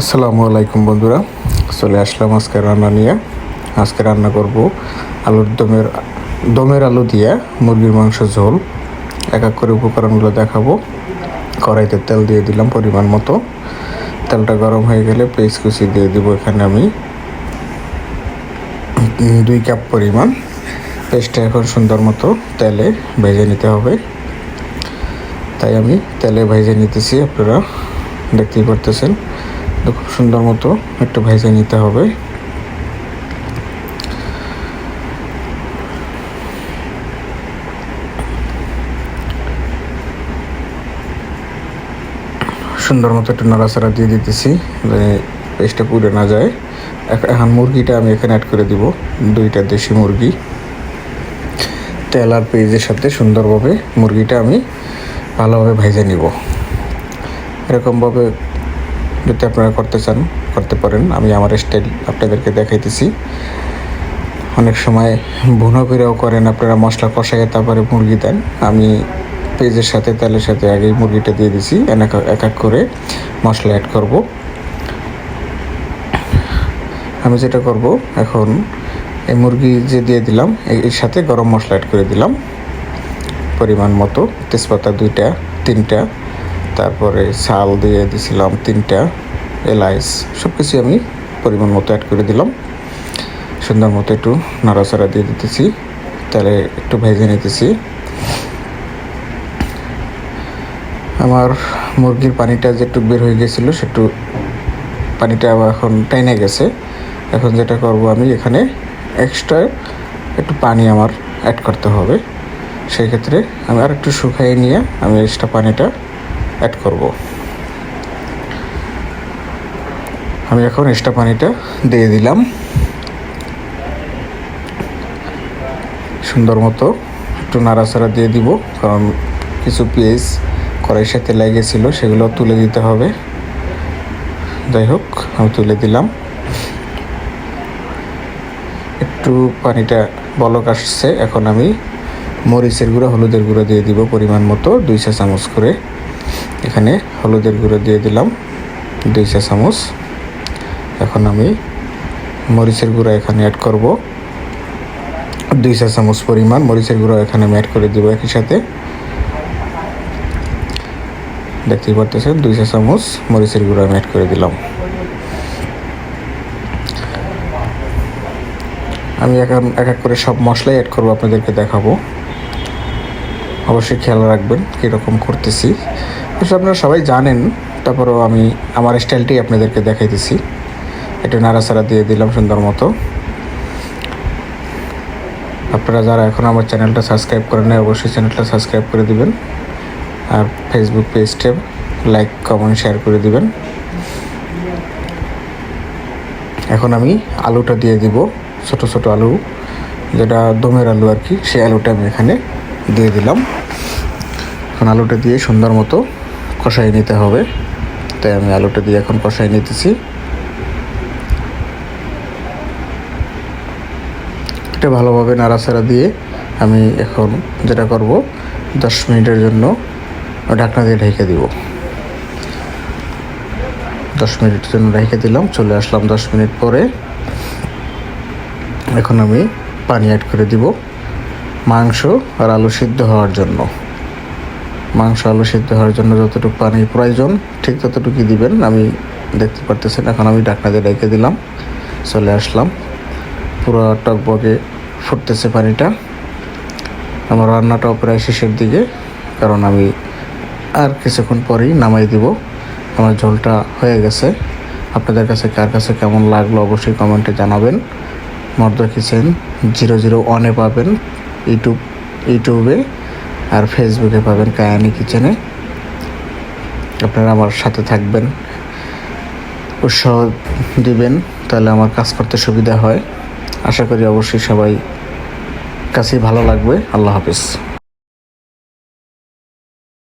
আসসালামু আলাইকুম বন্ধুরা, চলে আসলাম আজকে রান্না নিয়ে। আজকে রান্না করব আলুর দমের দমের আলু দিয়ে মুরগির মাংস ঝোল। এক এক করে উপকরণগুলো দেখাবো। কড়াইতে তেল দিয়ে দিলাম পরিমাণ মতো। তেলটা গরম হয়ে গেলে পেঁয়াজ কুচি দিয়ে দিব এখানে আমি। দুই কাপ পরিমাণ। পেস্টটা এখন সুন্দর মতো তেলে ভেজে নিতে হবে। তাই আমি তেলে ভেজে নিতেছি, আপনারা দেখতেই পারতেছেন। খুব সুন্দর মতো একটু ভেজে নিতে হবে। সুন্দর মতো একটু নাড়াচাড়া দিয়ে দিতেছি পেস্টটা পুড়ে না যায়। এখন মুরগিটা আমি এখানে অ্যাড করে দিব, দুইটা দেশি মুরগি। তেল আর পেঁয়াজের সাথে সুন্দরভাবে মুরগিটা আমি ভালোভাবে ভেজে নিব। এরকমভাবে যদি আপনারা করতে চান, করতে পারেন। আমি আমার স্টাইল আপনাদেরকে দেখাইতেছি। অনেক সময় ভুনো করেও করেন, আপনারা মশলা কষাইয়ে তারপরে মুরগি দেন। আমি পেঁয়াজের সাথে, তেলের সাথে আগেই মুরগিটা দিয়ে দিছি, এক এক করে মশলা অ্যাড করব। আমি যেটা করব, এখন এই মুরগি যে দিয়ে দিলাম এর সাথে গরম মশলা অ্যাড করে দিলাম। পরিমাণ মতো, তেজপাতা দুইটা, তিনটা তারপরে শাল দিয়ে দিছিলাম তিনটা, এলাইচ সব কিছু আমি পরিমাণ মতো অ্যাড করে দিলাম। সুন্দর মতো একটু নাড়াচাড়া দিয়ে দিতেছি, তাহলে একটু ভেজে নিতেছি। আমার মুরগির পানিটা যে একটু বের হয়ে গেছিল সেটু পানিটা আবার এখন টাইনে গেছে। এখন যেটা করব আমি, এখানে এক্সট্রা একটু পানি আমার অ্যাড করতে হবে। সেই ক্ষেত্রে আমি আর একটু শুকাইয়ে নিয়ে আমি এক্সট্রা পানিটা অ্যাড করব। আমি এখন এক্সট্রা পানিটা দিয়ে দিলাম। সুন্দর মতো একটু নাড়াচাড়া দিয়ে দিব, কারণ কিছু পেঁয়াজ কড়াইয়ের সাথে লেগেছিলো সেগুলো তুলে দিতে হবে। যাই হোক, আমি তুলে দিলাম। একটু পানিটা বলক আসছে, এখন আমি মরিচের গুঁড়ো, হলুদের গুঁড়ো দিয়ে দিব পরিমাণ মতো, দুই চা চামচ করে। এখানে হলুদের গুঁড়ো দিয়ে দিলাম, দুই চা চামচ। এখন আমি মরিচের গুঁড়ো এখানে অ্যাড করব। দুই চা চামচ পরিমাণ মরিচের গুঁড়ো এখানে আমি অ্যাড করে দিব একই সাথে। দেখতেই পারতেছেন, দুই চা চামচ মরিচের গুঁড়ো আমি অ্যাড করে দিলাম। আমি এখন এক এক করে সব মশলাই অ্যাড করব, আপনাদেরকে দেখাবো। অবশ্যই খেয়াল রাখবেন কীরকম করতেছি। অবশ্য আপনারা সবাই জানেন, তারপরেও আমি আমার স্টাইলটাই আপনাদেরকে দেখাইতেছি। একটু নাড়াচাড়া দিয়ে দিলাম সুন্দর মতো। আপনারা যারা এখন আমার চ্যানেলটা সাবস্ক্রাইব করেন নাই, অবশ্যই চ্যানেলটা সাবস্ক্রাইব করে দিবেন। আর ফেসবুক পেজটা লাইক কমেন্ট শেয়ার করে দিবেন। এখন আমি আলুটা দিয়ে দিব, ছোট ছোট আলু, যেটা দমের আলু আর কি, সেই আলুটা আমি এখানে দিয়ে দিলাম। এখন আলুটা দিয়ে সুন্দর মতো কষাই নিতে হবে। তাই আমি আলুটা দিয়ে এখন কষাই নিতেছি। এটা ভালোভাবে নাড়াচাড়া দিয়ে আমি এখন যেটা করব, দশ মিনিটের জন্য ঢাকনা দিয়ে ঢেকে দিব। দশ মিনিটের জন্য রেখে দিলাম, চলে আসলাম দশ মিনিট পরে। এখন আমি পানি অ্যাড করে দিব। মাংস আর আলু সিদ্ধ হওয়ার জন্য। মাংস, আলু সিদ্ধ হওয়ার জন্য যতটুকু পানির প্রয়োজন, ঠিক ততটুকুই দিবেন। আমি দেখতে পারতেছেন, এখন আমি দিয়ে রেখে দিলাম, চলে আসলাম। পুরো টকবগে ফুটতেছে পানিটা। আমার রান্নাটাও প্রায় শেষের দিকে, কারণ আমি আর কিছুক্ষণ পরেই নামাই দিব। আমার ঝোলটা হয়ে গেছে। আপনাদের কাছে কার কাছে কেমন লাগল অবশ্যই কমেন্টে জানাবেন। মর্দ কিচেন জিরো জিরো ওয়ানে পাবেন। ইউটিউব, ইউটিউবে আর ফেসবুকে পাবেন কায়ানি কিচেনে। আপনারা আমার সাথে থাকবেন, উৎসাহ দিবেন, তাহলে আমার কাজ করতে সুবিধা হয়। আশা করি অবশ্যই সবাই কাছেই ভালো লাগবে। আল্লাহ হাফিজ।